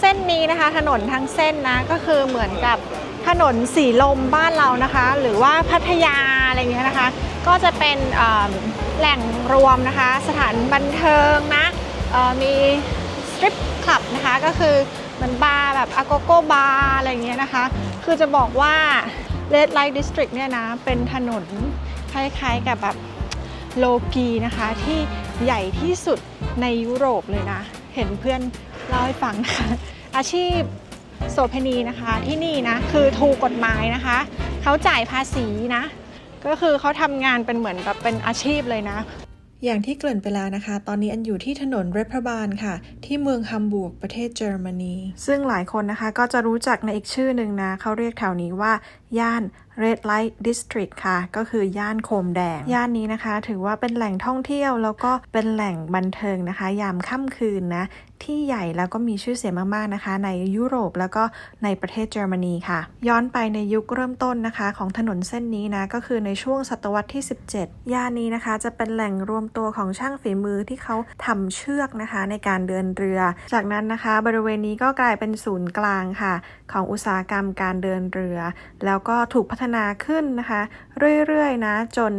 เส้นนี้นะคะ ถนนทั้งเส้นนะก็คือเหมือนกับถนนสีลมบ้านเรานะคะ หรือว่าพัทยาอะไรเงี้ยนะคะ ก็จะเป็นแหล่งรวมนะคะ สถานบันเทิงนะมีสตริปคลับนะคะก็คือเหมือนบาร์แบบอโกโกบาร์อะไรเงี้ยนะคะ คือจะบอกว่า Red Light District เนี่ยนะ เป็นถนนคล้ายๆกับแบบโลกีนะคะ ที่ใหญ่ที่สุดในยุโรปเลยนะ เห็นเพื่อน เล่าให้ฟังนะคะอาชีพโสเภณีนะคะที่นี่นะคือถูกกฎหมายนะคะเขาจ่ายภาษีนะ ก็คือเขาทำงานเป็นเหมือนแบบเป็นอาชีพเลยนะอย่างที่เกริ่นไปแล้วนะคะ ตอนนี้อันอยู่ที่ถนนเรพบาลค่ะ ที่เมืองฮัมบูร์กประเทศเยอรมนี ซึ่งหลายคนนะคะก็จะรู้จักในอีกชื่อหนึ่งนะ เขาเรียกแถวนี้ว่า ย่าน Red Light District ค่ะ ก็คือย่านโคมแดง ย่านนี้นะคะ ถือว่าเป็นแหล่งท่องเที่ยวแล้วก็เป็นแหล่งบันเทิงนะคะ ยามค่ำคืนนะ ที่ใหญ่แล้วก็มีชื่อเสียงมากๆนะคะ ในยุโรปแล้วก็ในประเทศเยอรมนีค่ะ ย้อนไปในยุคเริ่มต้นนะคะ ของถนนเส้นนี้นะก็คือในช่วงศตวรรษที่ 17 ย่านนี้นะคะ จะเป็นแหล่งรวมตัวของช่างฝีมือที่เขาทำเชือกนะคะ ในการเดินเรือ จากนั้นนะคะบริเวณนี้ก็กลายเป็นศูนย์กลางค่ะ ของอุตสาหกรรมการเดินเรือ แล้วก็ถูกพัฒนาขึ้นนะคะ เรื่อยๆนะจน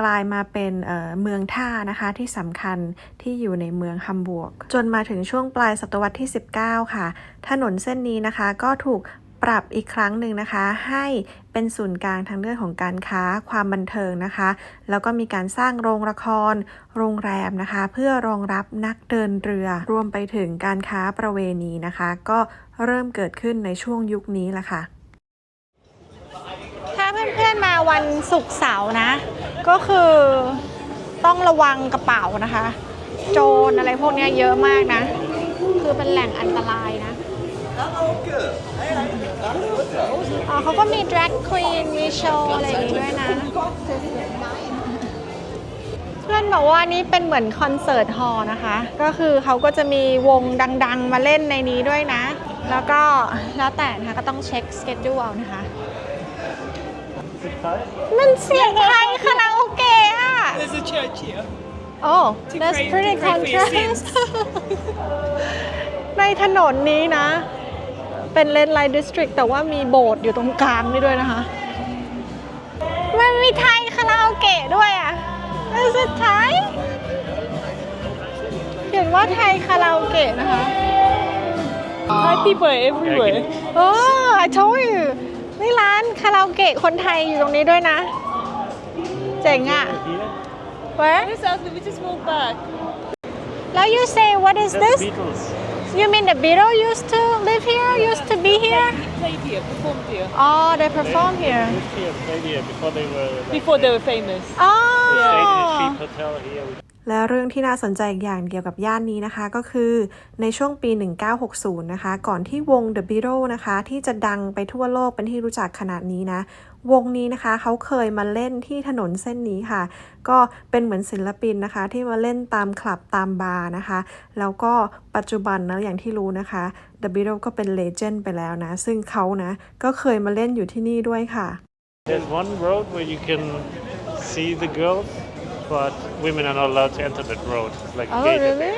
กลายมาเป็นเเมืองท่านะคะที่สำคัญที่อยู่ในเมืองฮัมบูร์กจนมาถึงช่วงปลายศตวรรษที่ 19 ค่ะ ถนนเส้นนี้นะคะก็ถูกปรับอีกครั้งหนึ่งนะคะ ให้เป็นศูนย์กลางทางเรื่องของการค้าความบันเทิงนะคะ แล้วก็มีการสร้างโรงละคร โรงแรมนะคะ เพื่อรองรับนักเดินเรือ รวมไปถึงการค้าประเวณีนะคะ ก็เริ่มเกิดขึ้นในช่วงยุคนี้แหละค่ะ เพื่อนๆมาวันศุกร์เสาร์นะ ก็คือต้องระวังกระเป๋านะคะ โจรอะไรพวกนี้เยอะมากนะ คือเป็นแหล่งอันตรายนะอ๋อเขาก็มี drag queen มีโชว์อะไรอย่างงี้ด้วยนะ เพื่อนบอกว่านี่เป็นเหมือนคอนเสิร์ตฮอลล์นะคะ ก็คือเขาก็จะมีวงดังๆ มาเล่นในนี้ด้วยนะ แล้วก็แล้วแต่นะคะก็ต้องเช็คสเกจดูเอานะคะ มันเสียงไทยคาราโอเกะอะ There's a church here. Oh To that's pray- pretty to pray for your contrast ในถนนนี้นะ เป็นเลนไลน์ดิสตริกแต่ว่ามีโบสถ์อยู่ตรงกลางนี่ด้วยนะคะ มันมีไทยคาราโอเกะด้วยอะ Is it Thai เขียนว่าไทยคาราโอเกะนะคะ Thai people are everywhere. โอ้ I told you นี่ร้านคาราโอเกะคนไทยอยู่ตรงนี้ด้วยนะ เจ๋งอะ Where This house, let me just walk back. แล้ว you say what is this Beatles. you mean the Beatles used to live here used to be here He played here, performed here. oh they perform here Lived here, played here before they were. Like, Before they were famous. They stayed in a oh cheap hotel here. และเรื่องที่น่าสนใจอีกอย่างเกี่ยวกับย่านนี้นะคะ ก็คือในช่วงปี 1960 นะคะ ก่อนที่วง The Beatles นะคะ ที่จะดังไปทั่วโลกเป็นที่รู้จักขนาดนี้นะ วงนี้นะคะเขาเคยมาเล่นที่ถนนเส้นนี้ค่ะ ก็เป็นเหมือนศิลปินนะคะ ที่มาเล่นตามคลับตามบาร์นะคะ แล้วก็ปัจจุบันนะอย่างที่รู้นะคะ The Beatles ก็เป็นเลเจนด์ไปแล้วนะ ซึ่งเขานะก็เคยมาเล่นอยู่ที่นี่ด้วยค่ะ There's one road where you can see the girls, but women are not allowed to enter that road. It's like oh gated. really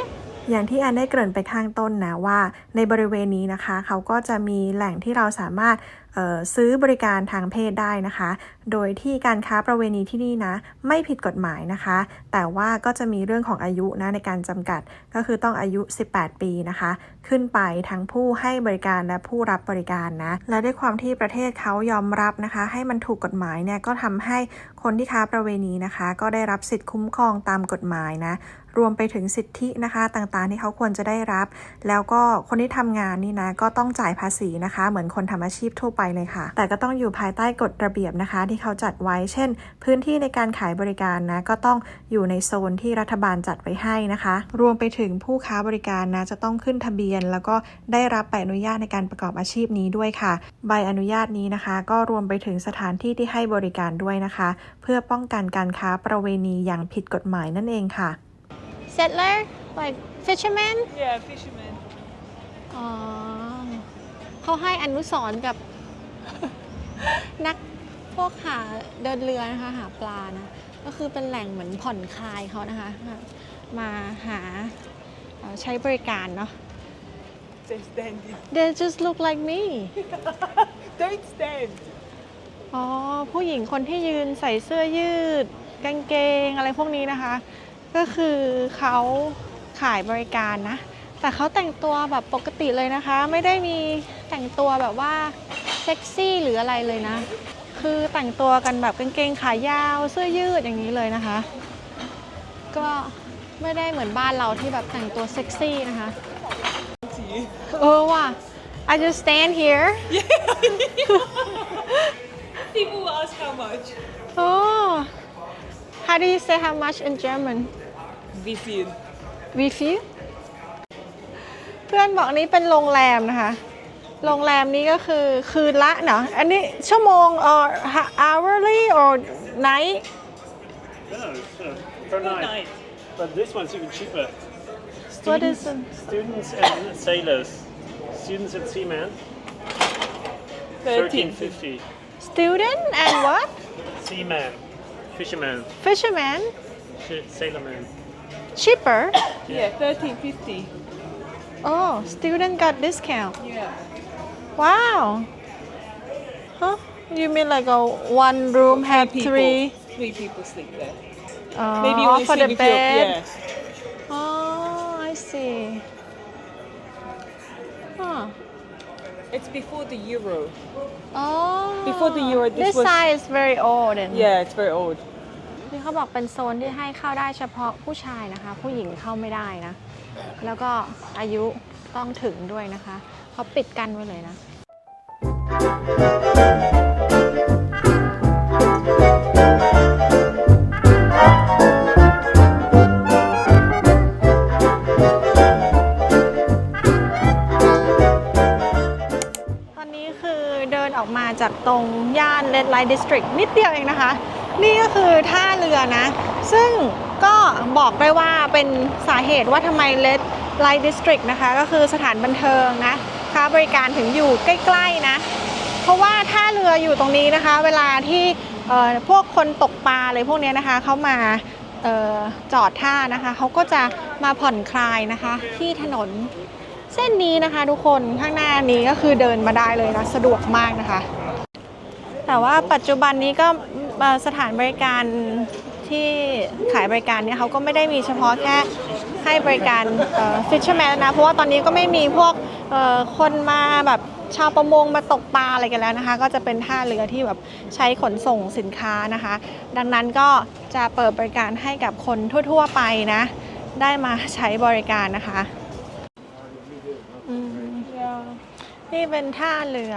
อย่างที่อันได้เกริ่นไปข้างต้นนะว่าในบริเวณนี้นะคะ เขาก็จะมีแหล่งที่เราสามารถเอ่อซื้อบริการทางเพศได้นะคะ โดยที่การค้าประเวณีที่นี่นะ ไม่ผิดกฎหมายนะคะ แต่ว่าก็จะมีเรื่องของอายุนะในการจำกัด ก็คือต้องอายุ 18 ปีนะคะ ขึ้นไปทั้งผู้ให้บริการและผู้รับบริการนะ และด้วยความที่ประเทศเขายอมรับนะคะ ให้มันถูกกฎหมายเนี่ยก็ทำให้คนที่ค้าประเวณีนะคะ ก็ได้รับสิทธิคุ้มครองตามกฎหมายนะ รวมไปถึงสิทธินะคะต่างๆ ที่เขาควรจะได้รับ แล้วก็คนที่ทำงานนี่นะก็ต้องจ่ายภาษีนะคะ เหมือนคนทำอาชีพทั่วไปเลยค่ะ แต่ก็ต้องอยู่ภายใต้กฎระเบียบนะคะ ที่เขาจัดไว้ เช่น พื้นที่ในการขายบริการนะก็ต้องอยู่ในโซนที่รัฐบาลจัดไว้ให้นะคะ รวมไปถึงผู้ค้าบริการนะจะต้องขึ้นทะเบียน แล้วก็ได้รับใบอนุญาตในการประกอบอาชีพนี้ด้วยค่ะ ใบอนุญาตนี้นะคะ ก็รวมไปถึงสถานที่ที่ให้บริการด้วยนะคะเพื่อป้องกันการค้าประเวณีอย่างผิดกฎหมายนั่นเองค่ะ settler like fisherman Yeah, fishermen. อ๋อเขาให้อนุสรณ์กับ นักพวกหาเดินเรือนะคะหาปลานะ ก็คือเป็นแหล่งเหมือนผ่อนคลายเขานะคะ มาหาเอ่อใช้บริการเนาะ They're standing. they just look like me Don't stand. อ๋อ ผู้หญิงคนที่ยืนใส่เสื้อยืด กางเกงอะไรพวกนี้นะคะ ก็คือเขาขายบริการนะ แต่เขาแต่งตัวแบบปกติเลยนะคะ ไม่ได้มีแต่งตัวแบบว่าเซ็กซี่หรืออะไรเลยนะ คือแต่งตัวกันแบบกางเกงขายาวเสื้อยืดอย่างนี้เลยนะคะ ก็ไม่ได้เหมือนบ้านเราที่แบบแต่งตัวเซ็กซี่นะคะ To you. เออว่ะ I just stand here People will ask how much. Oh, how do you say how much in German? Vision. Wie viel? เพื่อนบอกนี้เป็นโรงแรมนะคะ โรงแรมนี้ก็คือคืนละเนาะ อันนี้ชั่วโมง or hourly or night No, it's, uh, per Good night. night. But this one's even cheaper. What is Students, students and sailors. Students and seamen, 13. 1350. Student and what Seaman, fisherman, fisherman sh- sailorman. cheaper Yeah, 1350. oh student got discount Yeah. wow huh you mean like a one room have people. three Three people sleep there. uh, Maybe only for the sleep if you're- bed Yeah. It's before the euro. Oh. Before the euro, this this was- side is very old. And Yeah, it's very old. นี่เขาบอกเป็นโซนที่ให้เข้าได้เฉพาะผู้ชายนะคะ ผู้หญิงเข้าไม่ได้นะ แล้วก็อายุต้องถึงด้วยนะคะเขาปิดกั้นไว้เลยนะต จากตรงย่าน Red Light District นิดเดียวเองนะคะ นี่ก็คือท่าเรือนะ ซึ่งก็บอกได้ว่าเป็นสาเหตุว่าทำไม Red Light District นะคะ ก็คือสถานบันเทิงนะค้าบริการถึงอยู่ใกล้ๆนะ เพราะว่าท่าเรืออยู่ตรงนี้นะคะ เวลาที่พวกคนตกปลาอะไรพวกนี้นะคะเขามาออจอดท่านะคะเขาก็จะมาผ่อนคลายนะคะที่ถนนเส้นนี้นะคะทุกคนข้างหน้านี้ก็คือเดินมาได้เลยนะ สะดวกมากนะคะ แต่ว่าปัจจุบันนี้ก็สถานบริการที่ขายบริการเนี่ยเขาก็ไม่ได้มีเฉพาะแค่ให้บริการฟิชเชอร์แมนนะ เพราะว่าตอนนี้ก็ไม่มีพวกคนมาแบบชาวประมงมาตกปลาอะไรกันแล้วนะคะ ก็จะเป็นท่าเรือที่แบบใช้ขนส่งสินค้านะคะ ดังนั้นก็จะเปิดบริการให้กับคนทั่ว ๆ ไปนะ ได้มาใช้บริการนะคะนี่เป็นท่าเรือ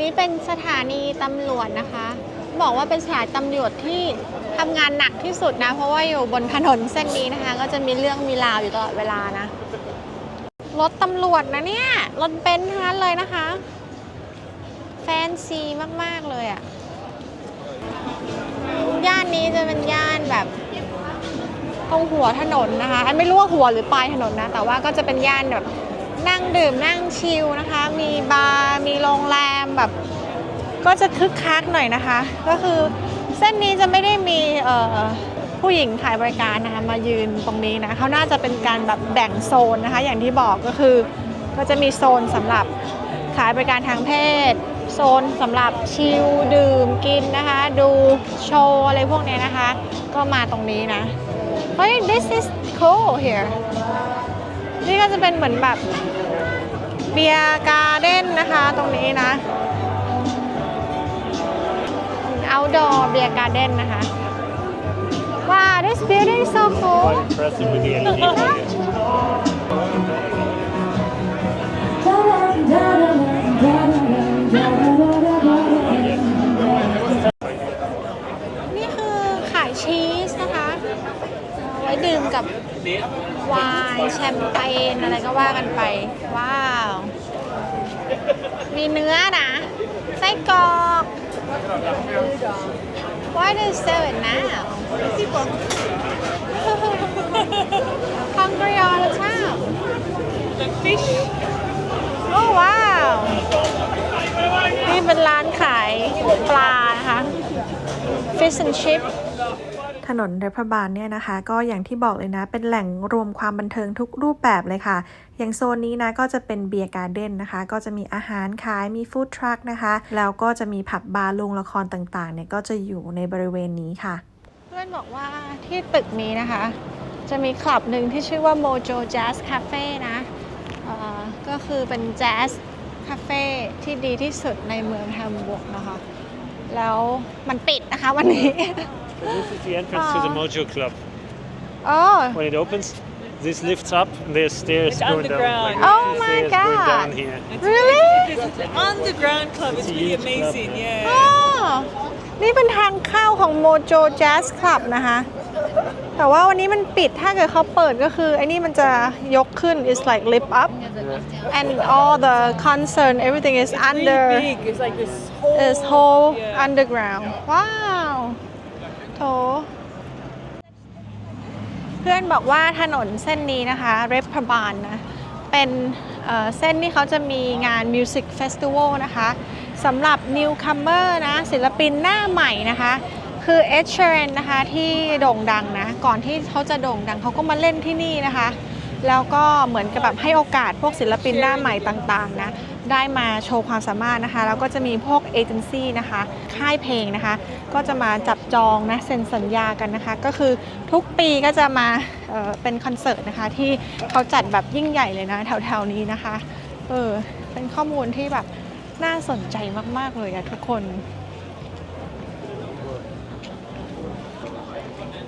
นี่เป็นสถานีตำรวจนะคะ บอกว่าเป็นสถานีตำรวจที่ทำงานหนักที่สุดนะ เพราะว่าอยู่บนถนนเส้นนี้นะคะ ก็จะมีเรื่องมีราวอยู่ตลอดเวลานะ รถตำรวจนะเนี่ย รถเบนซ์ทั้งนั้นเลยนะคะ แฟนซีมาก ๆ เลยอะ่ะ ย่านนี้จะเป็นย่านแบบตรงหัวถนนนะคะ ไม่รู้ว่าหัวหรือปลายถนนนะ แต่ว่าก็จะเป็นย่านแบบ นั่งดื่มนั่งชิลนะคะ มีบาร์มีโรงแรมแบบ ก็จะคึกคักหน่อยนะคะ ก็คือเส้นนี้จะไม่ได้มีผู้หญิงขายบริการนะคะมายืนตรงนี้นะเขาน่าจะเป็นการแบบแบ่งโซนนะคะ อย่างที่บอกก็คือก็จะมีโซนสำหรับขายบริการทางเพศ โซนสำหรับชิลดื่มกินนะคะ ดูโชว์อะไรพวกนี้นะคะ ก็มาตรงนี้นะเฮ้ย this is cool here นี่ก็จะเป็นเหมือนแบบเบียร์การ์เด้นนะคะตรงนี้นะ outdoor beer garden นะคะ ว้าว this building is so cool Quite impressive with the antique here. นี่คือขายชีสนะคะเอาไว้ดื่มกับ ไวน์แชมเปญอะไรก็ว่ากันไป ว้าว มีเนื้อนะไส้กรอก Why do you sell it now? Hungry all the time. The fish. โอ้ว้าวนี่เป็นร้านขายปลานะคะ fish and chip ถนนเรพบาลเนี่ยนะคะ ก็อย่างที่บอกเลยนะ เป็นแหล่งรวมความบันเทิงทุกรูปแบบเลยค่ะ อย่างโซนนี้นะก็จะเป็นเบียร์การ์เด้นนะคะ ก็จะมีอาหารขายมีฟู้ดทรัคนะคะ แล้วก็จะมีผับบาร์โรงละครต่างๆเนี่ยก็จะอยู่ในบริเวณนี้ค่ะ เพื่อนบอกว่าที่ตึกนี้นะคะ จะมีคลับหนึ่งที่ชื่อว่า Mojo Jazz Cafe นะก็คือเป็นแจ๊สคาเฟ่ที่ดีที่สุดในเมืองแฮมบูร์กนะคะ แล้วมันปิดนะคะวันนี้ this is the entrance to the Ah. Mojo Club. โอ้ When it opens, this lifts up and there's stairs It's going down. underground. Like Oh there's my stairs going God. down here. It's, Really? It's, it's an underground club. It's, It's a really huge club, amazing. yeah. yeah. อ๋อนี่เป็นทางเข้าของ Mojo Jazz Club นะคะ แต่ว่าวันนี้มันปิดถ้าเกิดเขาเปิดก็คือไอ้นี่มันจะยกขึ้น it's like lift up and all the concert everything is It's under really big. It's like this whole. is whole yeah. underground ว้าว โถเพื่อนบอกว่าถนนเส้นนี้นะคะเรพบาลนะ เป็นเเส้นที่เขาจะมีงาน Music Festival นะคะสำหรับ newcomer นะศิลปินหน้าใหม่นะคะ คือ Ed Sheeran นะคะที่โด่งดังนะ ก่อนที่เขาจะโด่งดังเขาก็มาเล่นที่นี่นะคะ แล้วก็เหมือนกับแบบให้โอกาสพวกศิลปินหน้าใหม่ต่างๆนะ ได้มาโชว์ความสามารถนะคะ แล้วก็จะมีพวกเอเจนซี่นะคะ ค่ายเพลงนะคะ ก็จะมาจับจองนะเซ็นสัญญากันนะคะ ก็คือทุกปีก็จะมาเเป็นคอนเสิร์ตนะคะ ที่เขาจัดแบบยิ่งใหญ่เลยนะ แถวๆนี้นะคะเออเป็นข้อมูลที่แบบน่าสนใจมากๆเลยอะทุกคน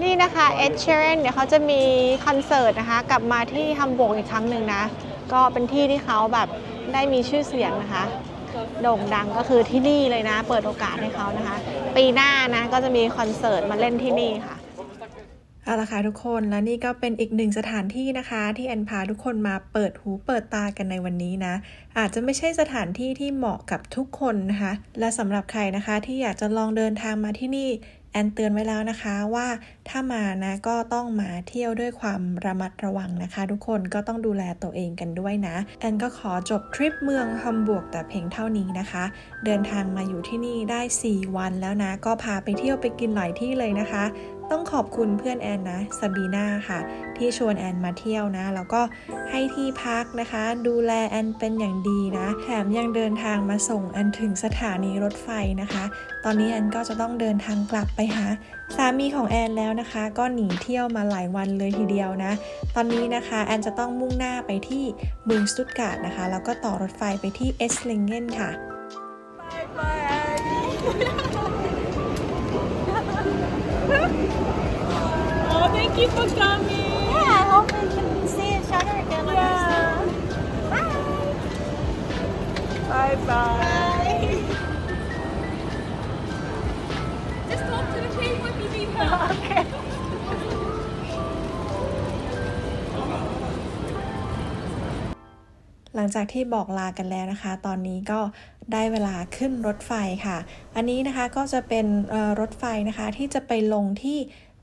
นี่นะคะเอ็ดเชรนเดี๋ยวเขาจะมีคอนเสิร์ตนะคะ กลับมาที่ฮัมบูร์กอีกครั้งหนึ่งนะ ก็เป็นที่ที่เขาแบบ ได้มีชื่อเสียงนะคะ โด่งดังก็คือที่นี่เลยนะ เปิดโอกาสให้เขานะคะ ปีหน้านะก็จะมีคอนเสิร์ตมาเล่นที่นี่ค่ะเอาละค่ะทุกคนและนี่ก็เป็นอีกหนึ่งสถานที่นะคะ ที่แอนพาทุกคนมาเปิดหูเปิดตากันในวันนี้นะ อาจจะไม่ใช่สถานที่ที่เหมาะกับทุกคนนะคะ และสำหรับใครนะคะที่อยากจะลองเดินทางมาที่นี่ แอนเตือนไว้แล้วนะคะว่าถ้ามานะก็ต้องมาเที่ยวด้วยความระมัดระวังนะคะ ทุกคนก็ต้องดูแลตัวเองกันด้วยนะ แอนก็ขอจบทริปเมืองฮัมบวกแต่เพียงเท่านี้นะคะ เดินทางมาอยู่ที่นี่ได้ 4 วันแล้วนะ ก็พาไปเที่ยวไปกินหลายที่เลยนะคะ ต้องขอบคุณเพื่อนแอนนะซาบีนาค่ะ ที่ชวนแอนมาเที่ยวนะ แล้วก็ให้ที่พักนะคะ ดูแลแอนเป็นอย่างดีนะ แถมยังเดินทางมาส่งแอนถึงสถานีรถไฟนะคะ ตอนนี้แอนก็จะต้องเดินทางกลับไปหาสามีของแอนแล้วนะคะ ก็หนีเที่ยวมาหลายวันเลยทีเดียวนะ ตอนนี้นะคะแอนจะต้องมุ่งหน้าไปที่เมืองสตุตการ์ดนะคะ แล้วก็ต่อรถไฟไปที่เอสเลงเกนค่ะ Oh, thank you for coming. Yeah, I hope we can see each other again. Yeah. Bye bye. Just talk to the table if you need help. Okay. หลังจากที่บอกลากันแล้วนะคะ ตอนนี้ก็ได้เวลาขึ้นรถไฟค่ะ อันนี้นะคะก็จะเป็นเอ่อรถไฟนะคะที่จะไปลงที่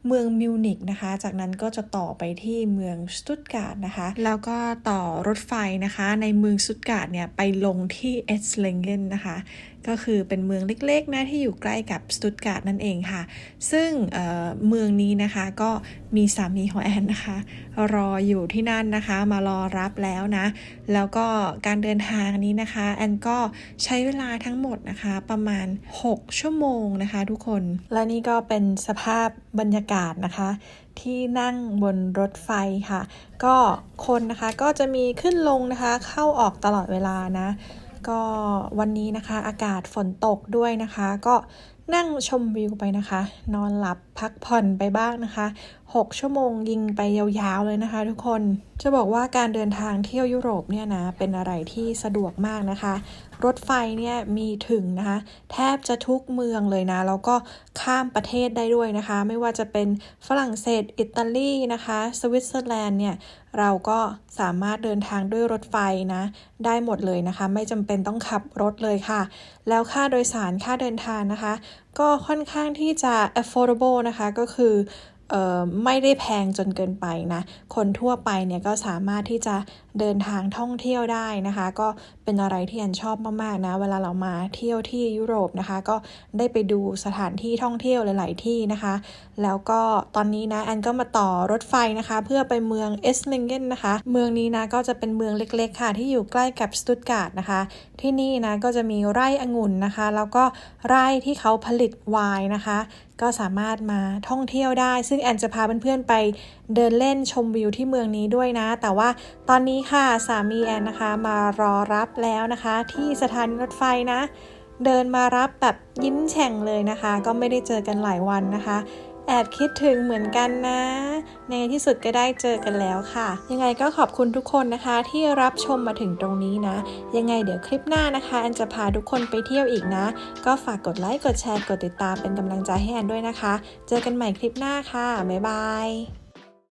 เมืองมิวนิกนะคะ จากนั้นก็จะต่อไปที่เมืองสตุตการ์ดนะคะ แล้วก็ต่อรถไฟนะคะ ในเมืองสตุตการ์ดเนี่ยไปลงที่เอสเลงเกนนะคะ ก็คือเป็นเมืองเล็กๆนะที่อยู่ใกล้กับสตุตการ์ดนั่นเองค่ะ ซึ่งเเมืองนี้นะคะก็มีสามีของแอนนะคะ รออยู่ที่นั่นนะคะ มารอรับแล้วนะ แล้วก็การเดินทางนี้นะคะ แอนก็ใช้เวลาทั้งหมดนะคะ ประมาณ 6 ชั่วโมงนะคะทุกคน และนี่ก็เป็นสภาพบรรยากาศนะคะ ที่นั่งบนรถไฟค่ะ ก็คนนะคะก็จะมีขึ้นลงนะคะ เข้าออกตลอดเวลานะ ก็วันนี้นะคะ อากาศฝนตกด้วยนะคะ ก็นั่งชมวิวไปนะคะ นอนหลับพักผ่อนไปบ้างนะคะ 6 ชั่วโมงยิงไปยาวๆเลยนะคะ ทุกคนจะบอกว่าการเดินทางเที่ยวยุโรปเนี่ยนะเป็นอะไรที่สะดวกมากนะคะ รถไฟเนี่ยมีถึงนะคะ แทบจะทุกเมืองเลยนะแล้วก็ข้ามประเทศได้ด้วยนะคะ ไม่ว่าจะเป็นฝรั่งเศสอิตาลีนะคะ สวิตเซอร์แลนด์เนี่ย เราก็สามารถเดินทางด้วยรถไฟนะ ได้หมดเลยนะคะ ไม่จำเป็นต้องขับรถเลยค่ะ แล้วค่าโดยสารค่าเดินทางนะคะ ก็ค่อนข้างที่จะ affordable นะคะ ก็คือ ไม่ได้แพงจนเกินไปนะ คนทั่วไปเนี่ยก็สามารถที่จะเดินทางท่องเที่ยวได้นะคะ ก็เป็นอะไรที่แอนชอบมากๆนะ เวลาเรามาเที่ยวที่ยุโรปนะคะ ก็ได้ไปดูสถานที่ท่องเที่ยวหลาย ๆ ที่นะคะ แล้วก็ตอนนี้นะแอนก็มาต่อรถไฟนะคะ เพื่อไปเมืองเอสเลงเกนนะคะ เมืองนี้นะก็จะเป็นเมืองเล็ก ๆ ค่ะ ที่อยู่ใกล้กับสตุตการ์ดนะคะ ที่นี่นะก็จะมีไร่องุ่นนะคะ แล้วก็ไร่ที่เขาผลิตไวน์นะคะ ก็สามารถมาท่องเที่ยวได้ ซึ่งแอนจะพาเพื่อนๆไปเดินเล่นชมวิวที่เมืองนี้ด้วยนะ แต่ว่าตอนนี้ค่ะสามีแอนนะคะมารอรับแล้วนะคะ ที่สถานีรถไฟนะ เดินมารับแบบยิ้มแฉ่งเลยนะคะ ก็ไม่ได้เจอกันหลายวันนะคะ แอบคิดถึงเหมือนกันนะ ในที่สุดก็ได้เจอกันแล้วค่ะ ยังไงก็ขอบคุณทุกคนนะคะ ที่รับชมมาถึงตรงนี้นะ ยังไงเดี๋ยวคลิปหน้านะคะแอนจะพาทุกคนไปเที่ยวอีกนะ ก็ฝากกดไลค์กดแชร์กดติดตามเป็นกำลังใจให้แอนด้วยนะคะ เจอกันใหม่คลิปหน้าค่ะบ๊ายบาย